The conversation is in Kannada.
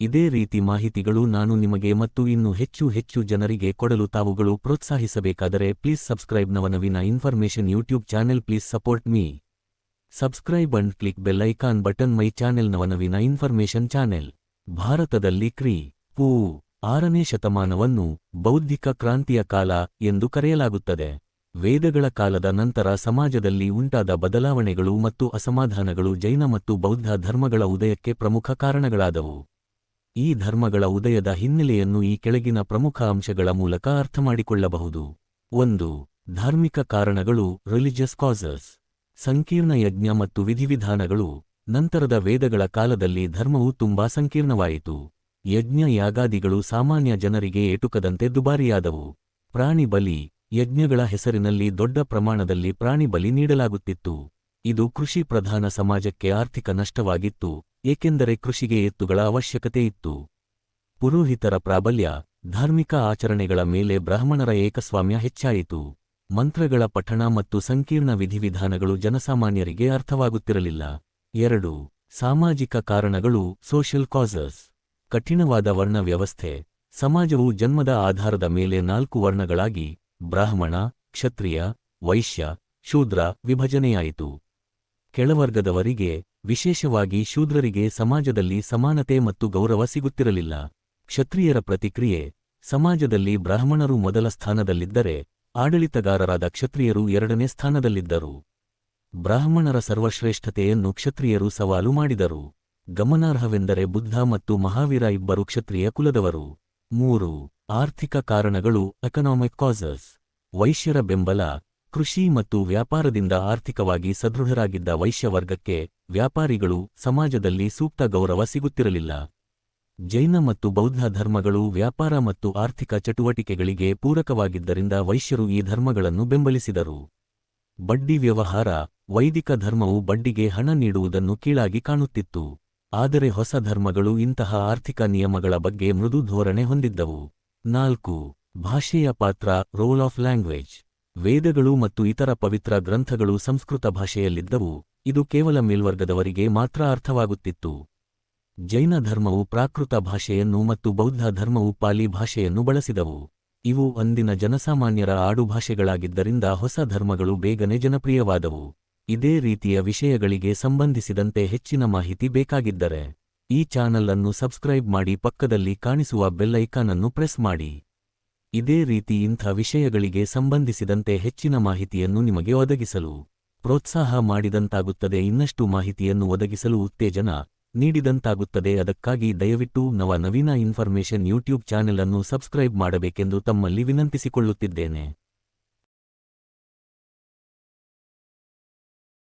ಇದೇ ರೀತಿ ಮಾಹಿತಿಗಳು ನಾನು ನಿಮಗೆ ಮತ್ತು ಇನ್ನು ಹೆಚ್ಚು ಹೆಚ್ಚು ಜನರಿಗೆ ಕೊಡಲು ತಾವುಗಳು ಪ್ರೋತ್ಸಾಹಿಸಬೇಕಾದರೆ please subscribe Navanaveena information YouTube channel please support me. Subscribe and click bell icon button my channel Navanaveena information channel. ಭಾರತದಲ್ಲಿ ಕ್ರಿ. ಪೂ. ಆರನೇ ಶತಮಾನವನ್ನು ಬೌದ್ಧಿಕ ಕ್ರಾಂತಿಯ ಕಾಲ ಎಂದು ಕರೆಯಲಾಗುತ್ತದೆ. ವೇದಗಳ ಕಾಲದ ನಂತರ ಸಮಾಜದಲ್ಲಿ ಉಂಟಾದ ಬದಲಾವಣೆಗಳು ಮತ್ತು ಅಸಮಾಧಾನಗಳು ಜೈನ ಮತ್ತು ಬೌದ್ಧ ಧರ್ಮಗಳ ಉದಯಕ್ಕೆ ಪ್ರಮುಖ ಕಾರಣಗಳಾದವು. ಈ ಧರ್ಮಗಳ ಉದಯದ ಹಿನ್ನೆಲೆಯನ್ನು ಈ ಕೆಳಗಿನ ಪ್ರಮುಖ ಅಂಶಗಳ ಮೂಲಕ ಅರ್ಥಮಾಡಿಕೊಳ್ಳಬಹುದು. ಒಂದು, ಧಾರ್ಮಿಕ ಕಾರಣಗಳು ರಿಲಿಜಿಯಸ್ ಕಾಸಸ್ ಸಂಕೀರ್ಣ ಯಜ್ಞ ಮತ್ತು ವಿಧಿವಿಧಾನಗಳು. ನಂತರದ ವೇದಗಳ ಕಾಲದಲ್ಲಿ ಧರ್ಮವು ತುಂಬಾ ಸಂಕೀರ್ಣವಾಯಿತು. ಯಜ್ಞ ಯಾಗಾದಿಗಳು ಸಾಮಾನ್ಯ ಜನರಿಗೆ ಎಟುಕದಂತೆ ದುಬಾರಿಯಾದವು. ಪ್ರಾಣಿ ಬಲಿ, ಯಜ್ಞಗಳ ಹೆಸರಿನಲ್ಲಿ ದೊಡ್ಡ ಪ್ರಮಾಣದಲ್ಲಿ ಪ್ರಾಣಿ ಬಲಿ ನೀಡಲಾಗುತ್ತಿತ್ತು. ಇದು ಕೃಷಿ ಪ್ರಧಾನ ಸಮಾಜಕ್ಕೆ ಆರ್ಥಿಕ ನಷ್ಟವಾಗಿತ್ತು. ಏಕೆಂದರೆ ಕೃಷಿಗೆ ಎತ್ತುಗಳ ಅವಶ್ಯಕತೆ ಇತ್ತು. ಪುರೋಹಿತರ ಪ್ರಾಬಲ್ಯ, ಧಾರ್ಮಿಕ ಆಚರಣೆಗಳ ಮೇಲೆ ಬ್ರಾಹ್ಮಣರ ಏಕಸ್ವಾಮ್ಯ ಹೆಚ್ಚಾಯಿತು. ಮಂತ್ರಗಳ ಪಠಣ ಮತ್ತು ಸಂಕೀರ್ಣ ವಿಧಿವಿಧಾನಗಳು ಜನಸಾಮಾನ್ಯರಿಗೆ ಅರ್ಥವಾಗುತ್ತಿರಲಿಲ್ಲ. ಎರಡು, ಸಾಮಾಜಿಕ ಕಾರಣಗಳು ಸೋಷಿಯಲ್ ಕಾಸಸ್ ಕಠಿಣವಾದ ವರ್ಣ ವ್ಯವಸ್ಥೆ. ಸಮಾಜವು ಜನ್ಮದ ಆಧಾರದ ಮೇಲೆ ನಾಲ್ಕು ವರ್ಣಗಳಾಗಿ, ಬ್ರಾಹ್ಮಣ, ಕ್ಷತ್ರಿಯ, ವೈಶ್ಯ, ಶೂದ್ರ ವಿಭಜನೆಯಾಯಿತು. ಕೆಳವರ್ಗದವರಿಗೆ ವಿಶೇಷವಾಗಿ ಶೂದ್ರರಿಗೆ ಸಮಾಜದಲ್ಲಿ ಸಮಾನತೆ ಮತ್ತು ಗೌರವ ಸಿಗುತ್ತಿರಲಿಲ್ಲ. ಕ್ಷತ್ರಿಯರ ಪ್ರತಿಕ್ರಿಯೆ, ಸಮಾಜದಲ್ಲಿ ಬ್ರಾಹ್ಮಣರು ಮೊದಲ ಸ್ಥಾನದಲ್ಲಿದ್ದರೆ, ಆಡಳಿತಗಾರರಾದ ಕ್ಷತ್ರಿಯರು ಎರಡನೇ ಸ್ಥಾನದಲ್ಲಿದ್ದರು. ಬ್ರಾಹ್ಮಣರ ಸರ್ವಶ್ರೇಷ್ಠತೆಯನ್ನು ಕ್ಷತ್ರಿಯರು ಸವಾಲು ಮಾಡಿದರು. ಗಮನಾರ್ಹವೆಂದರೆ ಬುದ್ಧ ಮತ್ತು ಮಹಾವೀರ ಇಬ್ಬರು ಕ್ಷತ್ರಿಯ ಕುಲದವರು. ಮೂರು, ಆರ್ಥಿಕ ಕಾರಣಗಳು ಎಕನಾಮಿಕ್ ಕಾಸಸ್ ವೈಶ್ಯರ ಬೆಂಬಲ ಕೃಷಿ ಮತ್ತು ವ್ಯಾಪಾರದಿಂದ ಆರ್ಥಿಕವಾಗಿ ಸದೃಢರಾಗಿದ್ದ ವೈಶ್ಯವರ್ಗಕ್ಕೆ ವ್ಯಾಪಾರಿಗಳು ಸಮಾಜದಲ್ಲಿ ಸೂಕ್ತ ಗೌರವ ಸಿಗುತ್ತಿರಲಿಲ್ಲ. ಜೈನ ಮತ್ತು ಬೌದ್ಧ ಧರ್ಮಗಳು ವ್ಯಾಪಾರ ಮತ್ತು ಆರ್ಥಿಕ ಚಟುವಟಿಕೆಗಳಿಗೆ ಪೂರಕವಾಗಿದ್ದರಿಂದ ವೈಶ್ಯರು ಈ ಧರ್ಮಗಳನ್ನು ಬೆಂಬಲಿಸಿದರು. ಬಡ್ಡಿ ವ್ಯವಹಾರ, ವೈದಿಕ ಧರ್ಮವು ಬಡ್ಡಿಗೆ ಹಣ ನೀಡುವುದನ್ನು ಕೀಳಾಗಿ ಕಾಣುತ್ತಿತ್ತು. ಆದರೆ ಹೊಸ ಧರ್ಮಗಳು ಇಂತಹ ಆರ್ಥಿಕ ನಿಯಮಗಳ ಬಗ್ಗೆ ಮೃದು ಧೋರಣೆ ಹೊಂದಿದ್ದವು. ನಾಲ್ಕು, ಭಾಷೆಯ ಪಾತ್ರ ರೋಲ್ ಆಫ್ ಲ್ಯಾಂಗ್ವೇಜ್ ವೇದಗಳು ಮತ್ತು ಇತರ ಪವಿತ್ರ ಗ್ರಂಥಗಳು ಸಂಸ್ಕೃತ ಭಾಷೆಯಲ್ಲಿದ್ದವು, ಇದು ಕೇವಲ ಮೇಲ್ವರ್ಗದವರಿಗೆ ಮಾತ್ರ ಅರ್ಥವಾಗುತ್ತಿತ್ತು. ಜೈನ ಧರ್ಮವು ಪ್ರಾಕೃತ ಭಾಷೆಯನ್ನು ಮತ್ತು ಬೌದ್ಧ ಧರ್ಮವು ಪಾಲಿ ಭಾಷೆಯನ್ನು ಬಳಸಿದವು. ಇವು ಅಂದಿನ ಜನಸಾಮಾನ್ಯರ ಆಡುಭಾಷೆಗಳಾಗಿದ್ದರಿಂದ ಹೊಸ ಧರ್ಮಗಳು ಬೇಗನೆ ಜನಪ್ರಿಯವಾದವು. ಇದೇ ರೀತಿಯ ವಿಷಯಗಳಿಗೆ ಸಂಬಂಧಿಸಿದಂತೆ ಹೆಚ್ಚಿನ ಮಾಹಿತಿ ಬೇಕಾಗಿದ್ದರೆ, ಈ ಚಾನಲ್ ಅನ್ನು ಸಬ್ಸ್ಕ್ರೈಬ್ ಮಾಡಿ ಪಕ್ಕದಲ್ಲಿ ಕಾಣಿಸುವ ಬೆಲ್ ಅನ್ನು ಪ್ರೆಸ್ ಮಾಡಿ. ಇದೇ ರೀತಿ ಇಂಥ ವಿಷಯಗಳಿಗೆ ಸಂಬಂಧಿಸಿದಂತೆ ಹೆಚ್ಚಿನ ಮಾಹಿತಿಯನ್ನು ನಿಮಗೆ ಒದಗಿಸಲು ಪ್ರೋತ್ಸಾಹ ಮಾಡಿದಂತಾಗುತ್ತದೆ. ಇನ್ನಷ್ಟು ಮಾಹಿತಿಯನ್ನು ಒದಗಿಸಲು ಉತ್ತೇಜನ ನೀಡಿದಂತಾಗುತ್ತದೆ. ಅದಕ್ಕಾಗಿ ದಯವಿಟ್ಟು Nava Naveena information YouTube channel ಅನ್ನು ಸಬ್ಸ್ಕ್ರೈಬ್ ಮಾಡಬೇಕೆಂದು ತಮ್ಮಲ್ಲಿ ವಿನಂತಿಸಿಕೊಳ್ಳುತ್ತಿದ್ದೇನೆ.